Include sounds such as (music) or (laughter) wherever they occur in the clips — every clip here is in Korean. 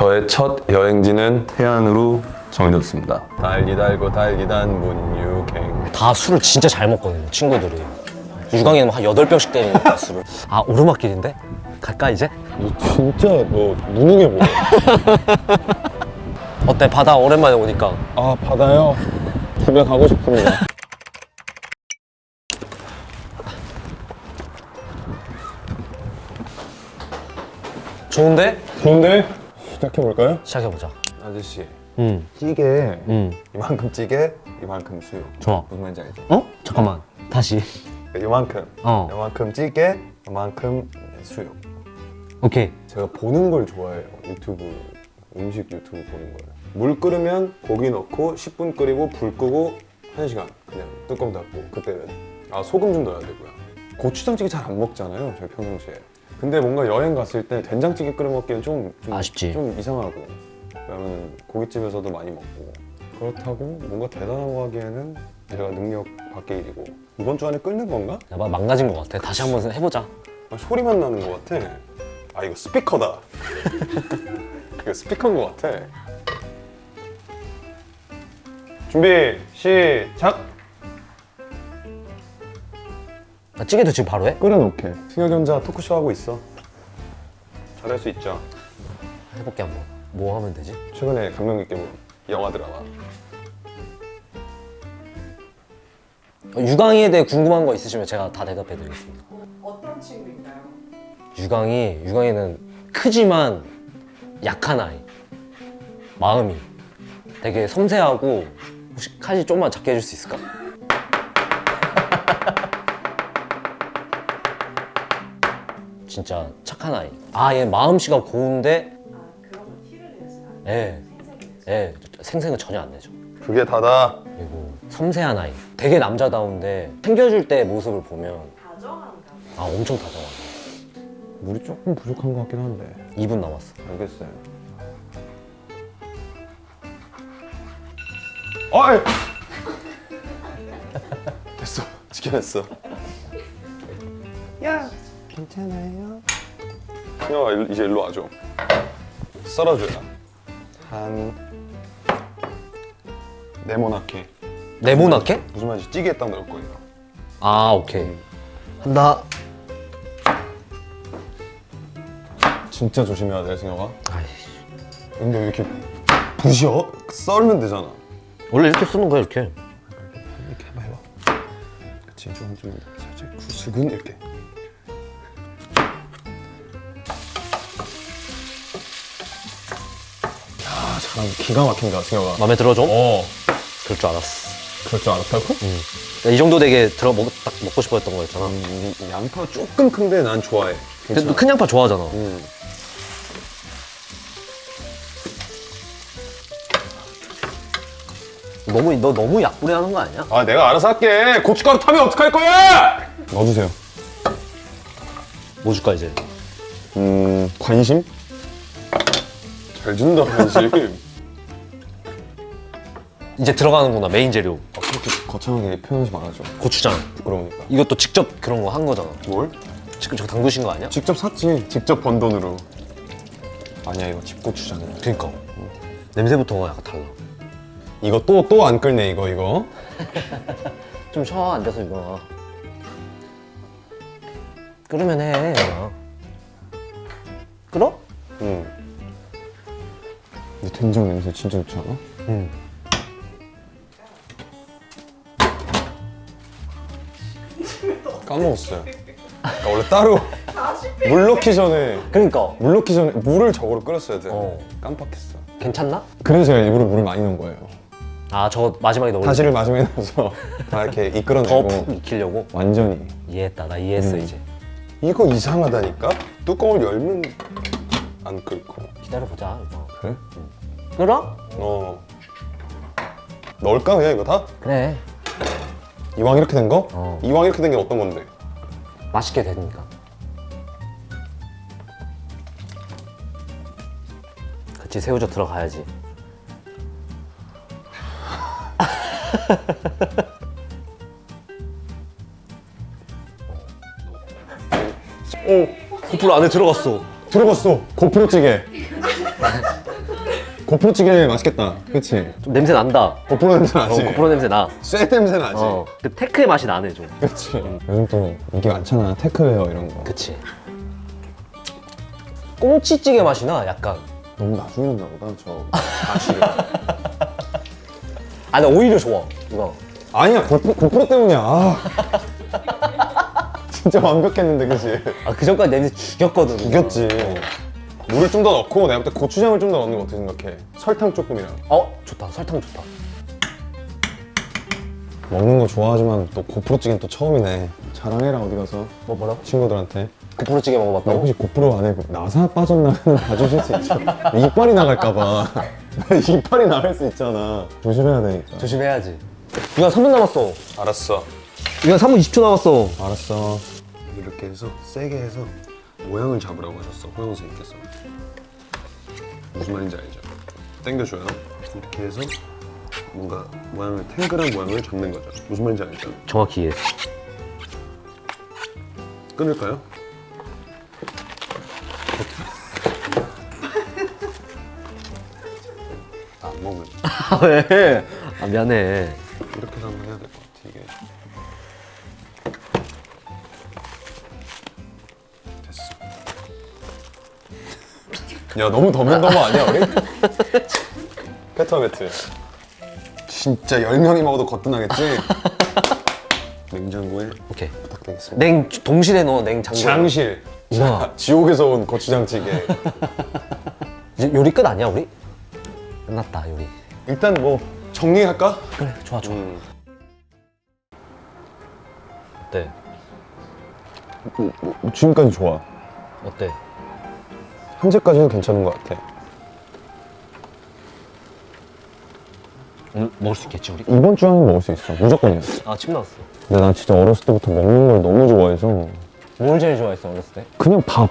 저의 첫 여행지는 해안으로 정해졌습니다. 달기 달고 달기 단 문 유행. 다 술을 진짜 잘 먹거든요, 친구들이. 유광이는 한 8병씩 때리니까 술을. 아, 오르막길인데? 갈까, 이제? 너 진짜 너 무능해 보여. 어때, 바다 오랜만에 오니까. 아 바다요? 집에 가고 싶습니다. 좋은데? 좋은데? 시작해 볼까요? 시작해보자. 아저씨 응, 찌개 응. 이만큼 찌개 이만큼 수육. 좋아. 무슨 말인지 알지? 어? 잠깐만. 다시. 이만큼 어. 이만큼 찌개 이만큼 수육. 오케이. 제가 보는 걸 좋아해요. 유튜브 음식 유튜브 보는 걸. 물 끓으면 고기 넣고 10분 끓이고 불 끄고 1시간 그냥 뚜껑 닫고 그때는 아 소금 좀 넣어야 되고요. 고추장찌개 잘 안 먹잖아요. 저희 평상시에. 근데 뭔가 여행 갔을 때 된장찌개 끓여 먹기엔 좀, 좀 아쉽지. 좀 이상하고 왜냐면 고깃집에서도 많이 먹고 그렇다고 뭔가 대단한 거 하기에는 제가 능력 밖의 일이고 이번 주 안에 끓는 건가? 야, 막 망가진 것 같아. 다시 한번 해보자. 아, 소리만 나는 것 같아. 아 이거 스피커다. (laughs) 이거 스피커인 것 같아. 준비 시작. 나 찌개도 지금 바로 해? 끓여놓게. 승혁이 혼자 토크쇼 하고 있어. 잘할 수 있죠. 해볼게 한번. 뭐 하면 되지? 최근에 감명 깊게 본 영화 드라마. 어, 유광이에 대해 궁금한 거 있으시면 제가 다 대답해드리겠습니다. 어떤 친구인가요? 유광이, 유광이는 크지만 약한 아이. 마음이. 되게 섬세하고 혹시 칼이 조금만 작게 해줄 수 있을까? 진짜 착한 아이. 아, 얘 마음씨가 고운데, 아 그런 거 티를 내지 않아요. 예. 예, 생생은 전혀 안 내죠. 그게 다다. 그리고 섬세한 아이. 되게 남자다운데 챙겨줄 때 모습을 보면 다정한가? 아, 엄청 다정하다. 물이 조금 부족한 것 같긴 한데. 2분 남았어. 알겠어요. 어이! (laughs) 됐어. 지켜냈어. 야! 괜찮아요? 일- 이제 일로 와줘. 썰어줘요. 한... 네모나게. 네모나게? 무슨 말인지 찌개에 딱 넣을 거예요. 아, 오케이. 한다. 진짜 조심해야 돼, 승혁아. 아이씨. 근데 왜 이렇게 부셔? 썰면 되잖아. 원래 이렇게 쓰는 거야, 이렇게. 이렇게 해봐 해봐 그치 좀, 좀 살짝 구슬근 이렇게 야 잘한다 기가 막힌다 승혁아 마음에 들어 좀? 어 그럴 줄 알았어. 그럴 줄 알았다고? 이 정도 되게 들어 먹, 딱 먹고 싶었던 거였잖아. 음, 이 양파 조금 큰데 난 좋아해 근데 너큰 양파 좋아하잖아. 음. 너무 너 너무 약불이 하는 거 아니야? 아 내가 알아서 할게 고춧가루 타면 어떡할 거야 넣어주세요 뭐 줄까 이제? 음 관심? 잘 준다 관심 (laughs) 이제 들어가는구나 메인 재료. 아, 그렇게 거창하게 표현하지 말아줘 고추장. 부끄러우니까 이것도 직접 그런 거 한 거잖아. 뭘? 지금 저거 담그신 거 아니야? 직접 샀지. 직접 번 돈으로. 아니야 이거 집고추장이야. 그니까. 냄새부터가 약간 달라. 이거 또 또 안 끓네 이거 이거. (laughs) 좀 쉬어 앉아서 이거. 끓으면 해. 그냥. 끓어? 응. 이 된장 냄새 진짜 좋지 않아? 응. 까먹었어요. 그러니까 원래 따로 물 넣기 전에 그러니까. 물 넣기 전에 물을 저거로 끓였어야 돼. 어. 깜빡했어. 괜찮나? 그래서 제가 일부러 물을 많이 넣은 거예요. 아 저거 마지막에 넣을 다시를 마지막에 넣어서 다 이렇게 더 이끌어내고 푹 익히려고? 완전히. 이해했다. 나 이해했어 음. 이제. 이거 이상하다니까? 뚜껑을 열면 안 끓고. 기다려보자. 이거. 그래? 끓어? 어. 넣을까 그냥 이거 다? 그래. 이왕 이렇게 된 거? 어. 이왕 이렇게 된 게 어떤 건데? 맛있게 되니까. 그치 새우젓 들어가야지. 오 고플 안에 들어갔어. 들어갔어 고프로 찌개 (laughs) 고프로 찌개 맛있겠다. 그치? 좀 냄새 난다. 고프로 냄새 어, 나지? 고프로 냄새 나. 쇠 냄새 나지? 어, 그 테크의 맛이 나네 좀. 그치? 요즘 또 인기 많잖아. 테크웨어 이런 거. 그치. 꽁치찌개 맛이 나 약간. 너무 나중에 온나 보다, 저 (laughs) 아시를. 아, 나 오히려 좋아. 이거. 아니야, 고프로, 고프로 때문이야. 아. (laughs) 진짜 완벽했는데, 그치? 아, 그 전까지 냄새 죽였거든. 이겼지. 물을 좀 더 넣고 내가 볼때 고추장을 좀 더 넣는 거 어떻게 생각해? 설탕 조금이랑. 어, 좋다. 설탕 좋다. 먹는 거 좋아하지만 또 고프로찌개는 또 처음이네. 자랑해라 어디 가서 뭐 뭐라고? 친구들한테. 고프로찌개 나 먹어봤다고? 혹시 고프로 안에 그 나사 빠졌나 봐주실 수 있죠? (laughs) 이빨이 나갈까봐. 이빨이 나갈 수 있잖아. 조심해야 되니까. 조심해야지. 이거 3분 남았어. 알았어. 이거 3분 20초 남았어. 알았어. 이렇게 해서 세게 해서 모양을 잡으라고 하셨어 호영 선생님께서. 무슨 말인지 알죠? 당겨줘요. 이렇게 해서 뭔가 모양을 탱글한 모양을 잡는 거죠. 무슨 말인지 알죠? 정확히 이해했어. 끊을까요? 아, 안 먹을. (laughs) 아, 왜? 아, 미안해. 야 너무 더맨더머 아니야 우리? (laughs) 페터매트. 진짜 10명이 먹어도 거뜬하겠지? 냉장고에 오케이. 부탁드리겠습니다. 냉 동실에 넣어 냉장고. 장실. 우와. 지옥에서 온 고추장찌개. 이제 요리 끝 아니야 우리? 끝났다 요리. 일단 뭐 정리할까? 그래 좋아 좋아. 음. 어때? 지금까지 좋아. 어때? 현재까지는 괜찮은 것 같아. 오늘 먹을 수 있겠지 우리? 이번 주 안에 먹을 수 있어. 무조건이야. 아침 나왔어. 근데 난 진짜 어렸을 때부터 먹는 걸 너무 좋아해서 뭘 제일 좋아했어 어렸을 때? 그냥 밥.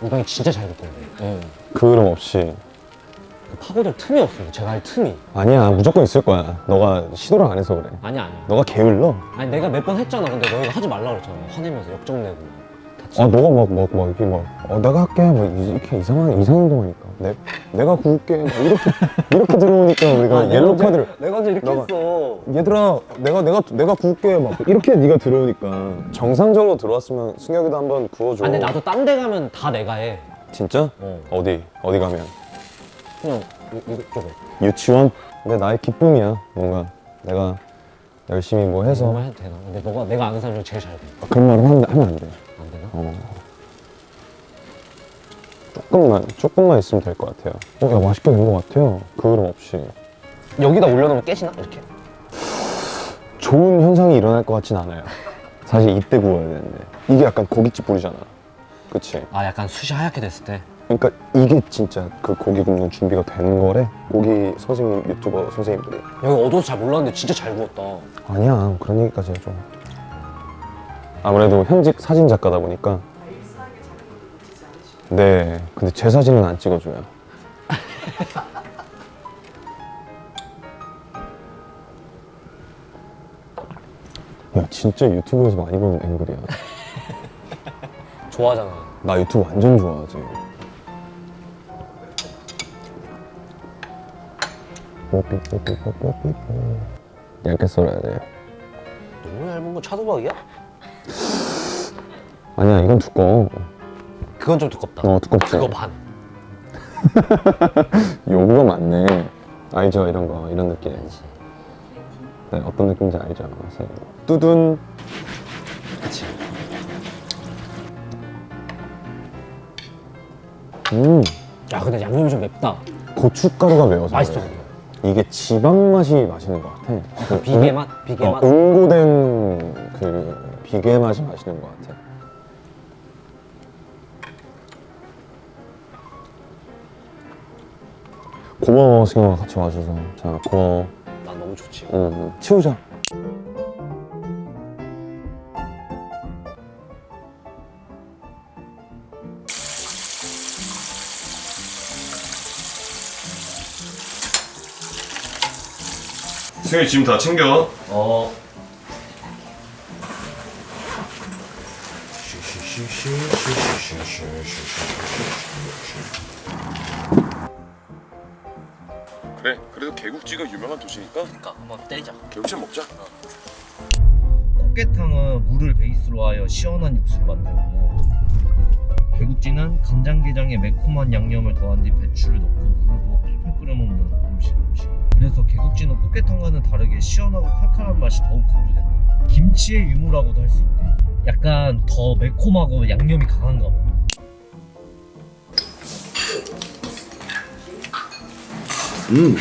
우방이 진짜 잘 굽던데. 응. 그름 없이. 파고들 틈이 없어. 제가 할 틈이. 아니야, 무조건 있을 거야. 너가 시도를 안 해서 그래. 아니야 아니야. 너가 게을러. 아니 내가 몇 번 했잖아. 근데 너희가 하지 말라 그랬잖아. 화내면서 역정내고. 아, 너가 막, 막, 막, 이렇게 막, 어, 내가 할게. 막, 이렇게 이상한, 이상한 행동하니까. 내, 내가 구울게. 막 이렇게, (laughs) 이렇게 들어오니까 우리가 아, 옐로우 카드를. 내가 언제 이렇게 너가- 했어? 얘들아, 내가, 내가, 내가 구울게. 막, 이렇게 네가 들어오니까. 정상적으로 들어왔으면 승혁이도 한번 구워줘. 아 근데 나도 딴 데 가면 다 내가 해. 진짜? 어. 어디? 어디 가면? 그냥 이- 이쪽에. 유치원? 근데 나의 기쁨이야. 뭔가 내가 열심히 뭐 해서 정말 해도 되나? 근데 너가 내가 아는 사람 중에 제일 잘 돼. 아, 그런 말은 하면, 하면 안 돼. 안 되나? 어. 조금만, 조금만 있으면 될 것 같아요. 어, 야, 맛있게 된 것 같아요. 그름 없이. 여기다 올려놓으면 깨지나? 이렇게? 좋은 현상이 일어날 것 같진 않아요. 사실 이때 구워야 되는데. 이게 약간 고깃집 불이잖아. 그치? 아 약간 숱이 하얗게 됐을 때. 그러니까 이게 진짜 그 고기 굽는 준비가 되는 거래. 고기 선생님, 유튜버 선생님들이. 여기 어두워서 잘 몰랐는데 진짜 잘 구웠다. 아니야, 그런 얘기까지 해줘. 아무래도 현직 사진 작가다 보니까 네, 근데 제 사진은 안 찍어줘요. (laughs) 야, 진짜 유튜브에서 많이 보는 앵글이야. (laughs) 좋아하잖아. 나 유튜브 완전 좋아하지. 얇게 썰어야 돼. 너무 얇은 건 차도박이야? 아니야, 이건 두꺼워. 그건 좀 두껍다. 어, 두껍지. 그거 반. (laughs) 요구가 많네. 알죠, 이런 거, 이런 느낌. 네, 어떤 느낌인지 알죠. 그래서 뚜둔. 그치. 음, 야 근데 양념이 좀 맵다. 고춧가루가 매워서. 맛있어. 그래. 이게 지방 맛이 맛있는 것 같아. 그 비계 응- 맛? 비계 어, 맛? 응고된 그 비계 맛이 맛있는 것 같아. 고마워, 승영아 같이 와줘서. 자, 고마워. 난 너무 좋지. 응, 응. 치우자. 승현이 짐다 챙겨. 어. 그래 그래도 개국지가 유명한 도시니까 그러니까 한번 때리자. 개국지 먹자 꽃게탕은 물을 베이스로 하여 시원한 육수를 만들고 개국지는 간장게장에 매콤한 양념을 더한 뒤 배추를 넣고 물을 부어 팔팔 끓여 먹는 음식 음식 그래서 개국지는 꽃게탕과는 다르게 시원하고 칼칼한 맛이 더욱 강조된다. 김치의 유무라고도 할 수 있대 약간 더 매콤하고 양념이 강한가 봐. 음.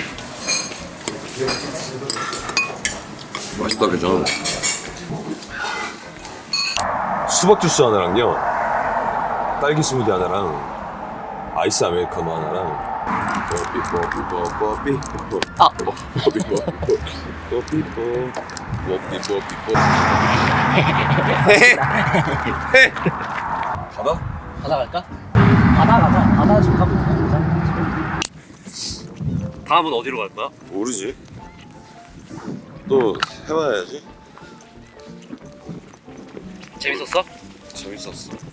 맛있다 괜찮아 수박 주스 하나랑요. 딸기 스무디 하나랑 아이스 아메리카노 하나랑 아. 뽀삐 바다? 갈까? 바다 가자 바다 좀 가면 가자 다음은 어디로 갈 거야? 모르지 또 해봐야지 재밌었어? 재밌었어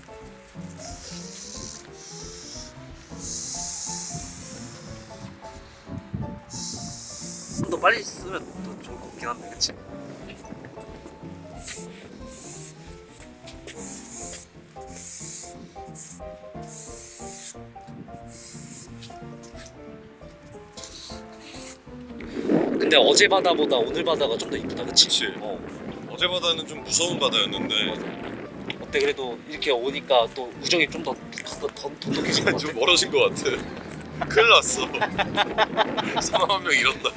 좀 더 빨리 쓰면 더 좋을 것 같긴 한데 그치? 근데 어제 바다보다 오늘 바다가 좀 더 이쁘다 그치? 그치. 어. 어제 바다는 좀 무서운 바다였는데 어때 그래도 이렇게 오니까 또 우정이 좀 더 더, 더 돈독해진 것 같아 좀 멀어진 것 같아 큰일 났어 사람 한명 잃었다